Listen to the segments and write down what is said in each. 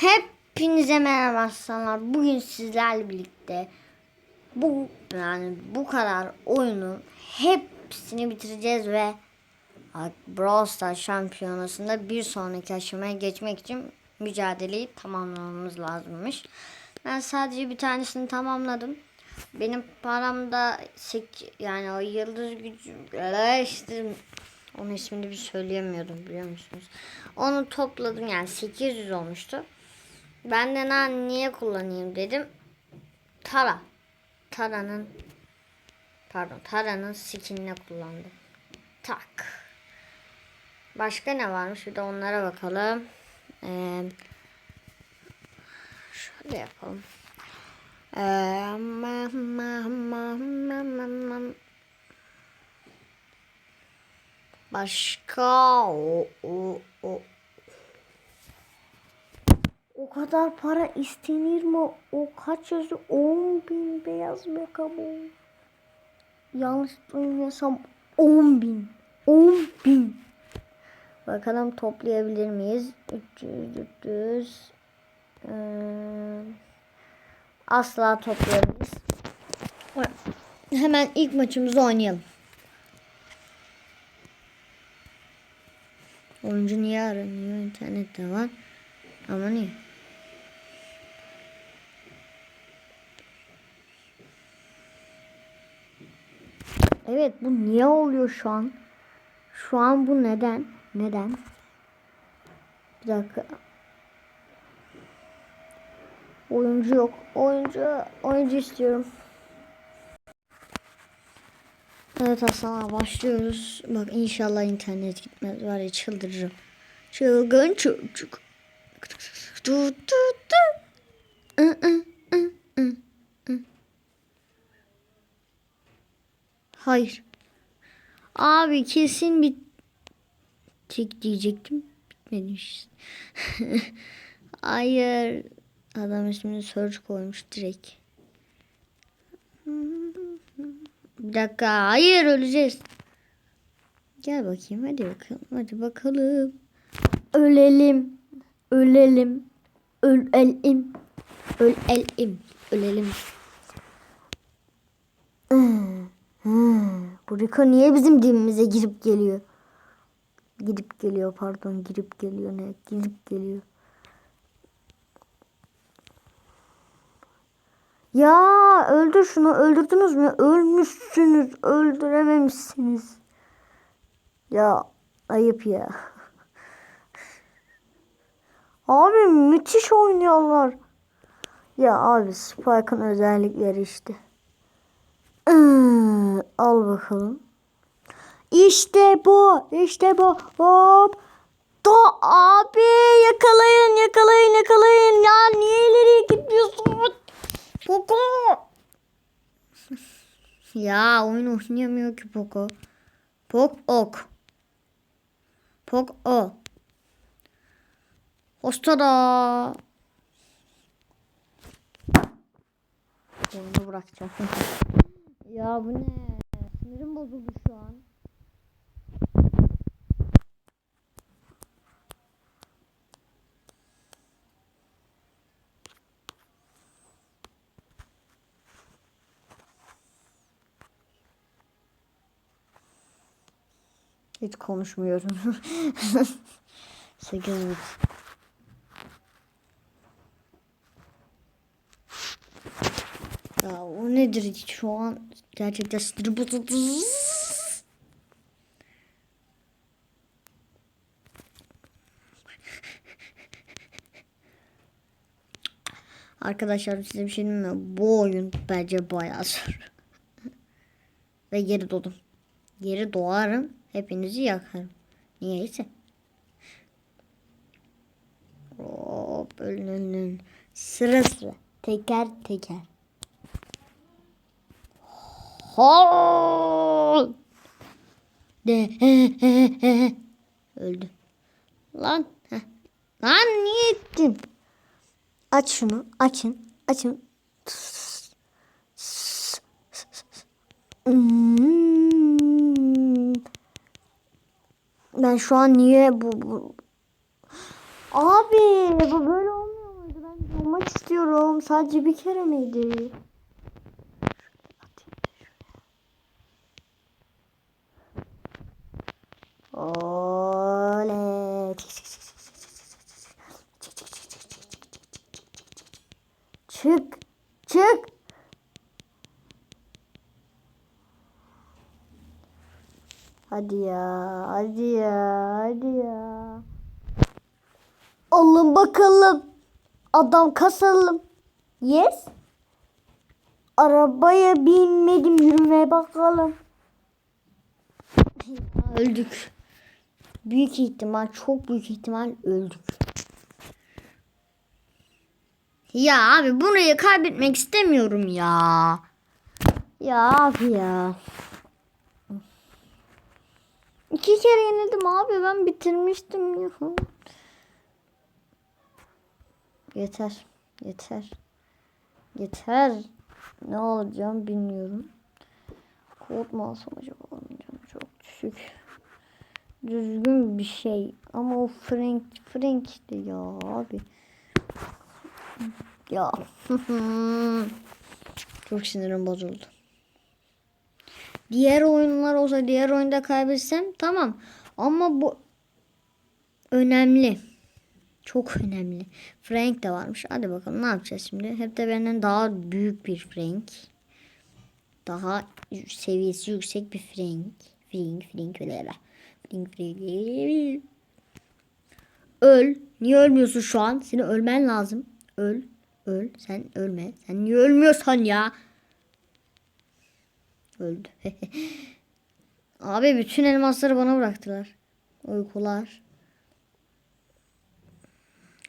Hepinize merhaba aslanlar. Bugün sizlerle birlikte bu yani bu kadar oyunu hepsini bitireceğiz ve Brawl Stars şampiyonasında bir sonraki aşamaya geçmek için mücadeleyi tamamlamamız lazımmış. Ben sadece bir tanesini tamamladım. Benim param da sek yani o yıldız gücü işte onun ismini bir söyleyemiyordum biliyor musunuz? Onu topladım yani 800 olmuştu. Ben de lan niye kullanayım dedim. Tara. Tara'nın pardon Tara'nın skinini kullandım. Tak. Başka ne varmış? Bir de onlara bakalım. Ee, şöyle yapalım. Başka o, o, o. O kadar para istenir mi? O kaç yazıyor? 10 bin beyaz mekabo. Yanlış duymuyorsam 10 bin. 10 bin. Bakalım toplayabilir miyiz? 300, 300. Ee, asla toplayamayız. Hemen ilk maçımızı oynayalım. Oyuncu niye aranıyor? İnternette var. Ama niye? Evet bu niye oluyor şu an? Şu an bu neden? Neden? Bir dakika. Oyuncu yok. Oyuncu, oyuncu istiyorum. Evet Hasan başlıyoruz. Bak inşallah internet gitmez. Var ya çıldırırım. Çılgın çocuk. Du, du, du. I, ı, Hayır. Abi kesin bitecek diyecektim. Bitmemiş. Hayır. Adam ismini search koymuş direkt. Bir dakika. Hayır öleceğiz. Gel bakayım. Hadi bakalım. Hadi bakalım. Ölelim. Ölelim. Ölelim. Ölelim. Ölelim. Bu Rico niye bizim dibimize girip geliyor? Gidip geliyor pardon. Girip geliyor ne? Gidip geliyor. Ya öldür şunu öldürdünüz mü? Ölmüşsünüz. Öldürememişsiniz. Ya ayıp ya. Abi müthiş oynuyorlar. Ya abi Spike'ın özellikleri işte. Al bakalım. İşte bu. işte bu. Hop. Do abi yakalayın yakalayın yakalayın. Ya niye ileriye gitmiyorsun? Poco. ya oyun oynayamıyor ki Poco. Pok ok. Pok o. Hostada. Oyunu bırakacağım. ya bu ne? Sinirim bozuldu şu an. Hiç konuşmuyorum. 8 bit. Ya o nedir şu an gerçekten sinir bozuldu. Arkadaşlar size bir şey mi? Bu oyun bence bayağı zor. Ve geri doğdum. Geri doğarım. Hepinizi yakarım. Niyeyse. Hop ölünün sıra sıra. Teker teker. Hol. De öldü. Lan. Heh. Lan niye ettin? Aç şunu. Açın. Açın. Hmm. Ben şu an niye bu, bu... Abi bu böyle olmuyor oynamak istiyorum. Sadece bir kere miydi? Oley. Çık. Çık. Hadi ya. Hadi ya. Hadi ya. Alın bakalım. Adam kasalım. Yes. Arabaya binmedim. Yürümeye bakalım. Öldük. Büyük ihtimal, çok büyük ihtimal öldük. Ya abi burayı kaybetmek istemiyorum ya. Ya abi ya. İki kere yenildim abi ben bitirmiştim ya. Yeter. Yeter. Yeter. Ne olacağım bilmiyorum. Kod mu alsam acaba? Canım çok düşük. Düzgün bir şey. Ama o Frank Frank işte ya abi. Ya. çok sinirim bozuldu. Diğer oyunlar olsa diğer oyunda kaybetsem tamam. Ama bu önemli. Çok önemli. Frank de varmış. Hadi bakalım ne yapacağız şimdi? Hep de benden daha büyük bir Frank. Daha seviyesi yüksek bir Frank. Frank, Frank öyle. Öl. Niye ölmüyorsun şu an? Seni ölmen lazım. Öl. Öl. Sen ölme. Sen niye ölmüyorsan ya? Öldü. Abi bütün elmasları bana bıraktılar. Uykular.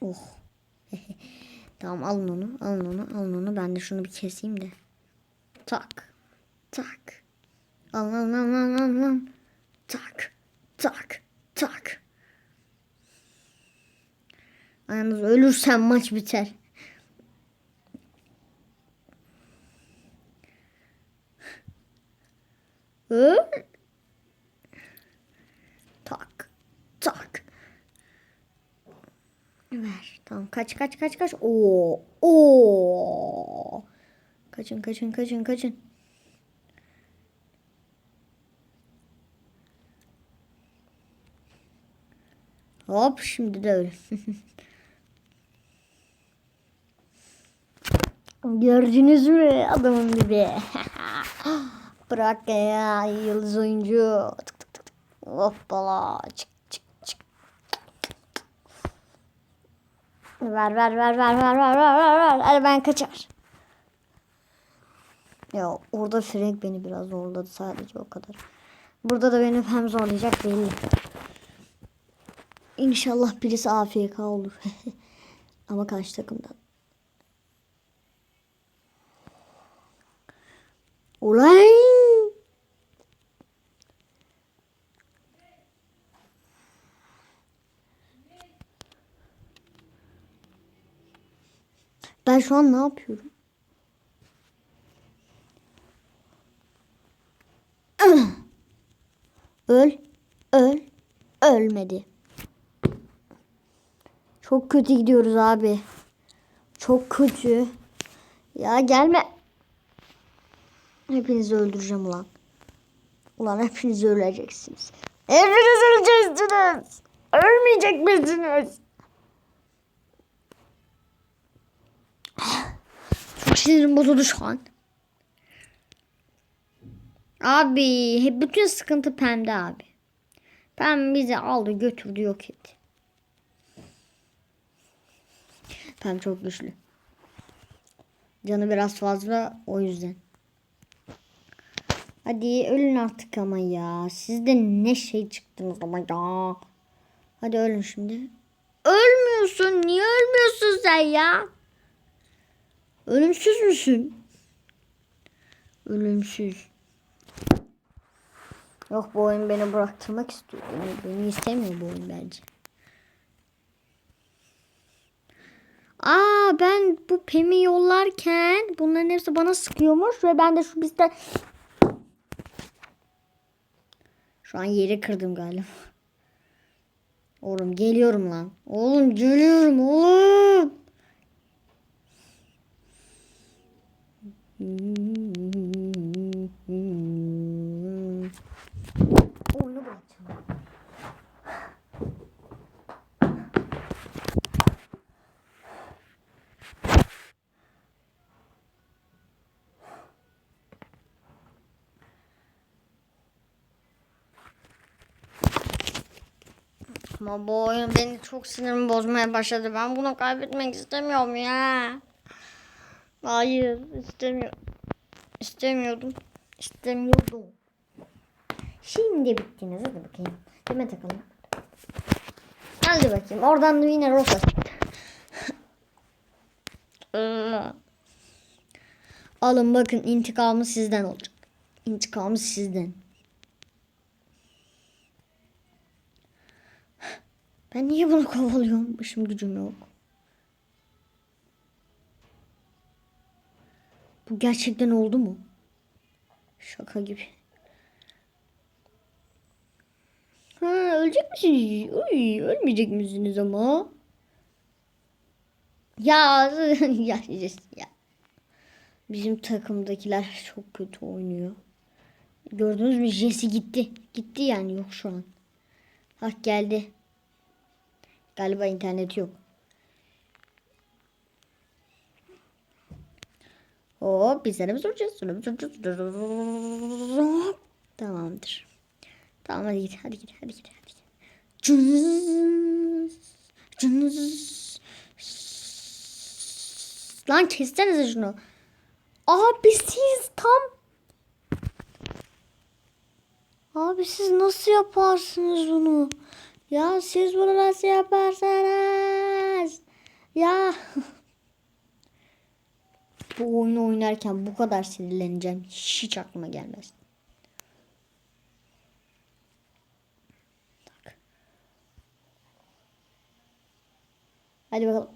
Oh. tamam alın onu. Alın onu. Alın onu. Ben de şunu bir keseyim de. Tak. Tak. Alın alın alın alın. alın. Tak. Tak. Tak. Yalnız ölürsem maç biter. Tak. Tak. Ver. Tamam kaç kaç kaç kaç. Oo. Oo. Kaçın kaçın kaçın kaçın. Hop şimdi de öyle. Gördünüz mü adamın gibi? Bırak ya yıldız oyuncu. Tık tık tık. Hoppala. Çık çık çık. Ver ver ver ver ver ver ver ver ver. Hadi ben kaçar. Ya orada Frank beni biraz zorladı sadece o kadar. Burada da beni hem zorlayacak belli. İnşallah birisi AFK olur. Ama karşı takımdan. Olay! Ben şu an ne yapıyorum? Öl, öl, ölmedi. Çok kötü gidiyoruz abi. Çok kötü. Ya gelme. Hepinizi öldüreceğim ulan. Ulan hepiniz öleceksiniz. Hepiniz öleceksiniz. Ölmeyecek misiniz? Çok sinirim bozuldu şu an. Abi hep bütün sıkıntı Pem'de abi. Pem bizi aldı götürdü yok etti. Pem çok güçlü. Canı biraz fazla o yüzden. Hadi ölün artık ama ya. Siz de ne şey çıktınız ama ya. Hadi ölün şimdi. Ölmüyorsun. Niye ölmüyorsun sen ya? Ölümsüz müsün? Ölümsüz. Yok bu oyun beni bıraktırmak istiyor. Beni istemiyor bu oyun bence. Aa ben bu Pem'i yollarken bunların hepsi bana sıkıyormuş ve ben de şu bizden şu an yeri kırdım galiba. Oğlum geliyorum lan. Oğlum geliyorum oğlum. Ama bu oyun beni çok sinirimi bozmaya başladı. Ben bunu kaybetmek istemiyorum ya. Hayır istemiyorum. İstemiyordum. İstemiyordum. Şimdi bittiniz. Hadi bakayım. Kime takalım? Hadi bakayım. Oradan da yine Rosa. Allah. Alın bakın intikamı sizden olacak. İntikamı sizden. Ben niye bunu kovalıyorum? Başım gücüm yok. Bu gerçekten oldu mu? Şaka gibi. Ha, ölecek misiniz? Uy, ölmeyecek misiniz ama? Ya, ya, ya. Bizim takımdakiler çok kötü oynuyor. Gördünüz mü? Jesse gitti. Gitti yani yok şu an. Bak geldi. Galiba interneti yok. Hop bizlere mi soracağız? Soracağız? Tamamdır. Tamam hadi git hadi git hadi git hadi git. Cız, cız. Lan kessenize şunu. Abi siz tam Abi siz nasıl yaparsınız bunu? Ya siz bunu nasıl yaparsınız? Ya. bu oyunu oynarken bu kadar sinirleneceğim hiç aklıma gelmez. Hadi bakalım.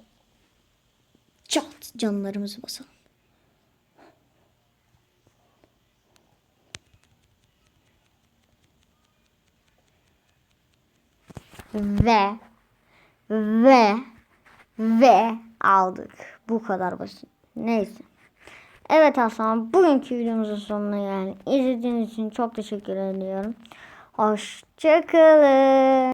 Çat canlarımızı basalım. Ve ve ve aldık. Bu kadar basit. Neyse. Evet Hasan bugünkü videomuzun sonuna yani izlediğiniz için çok teşekkür ediyorum. Hoşçakalın.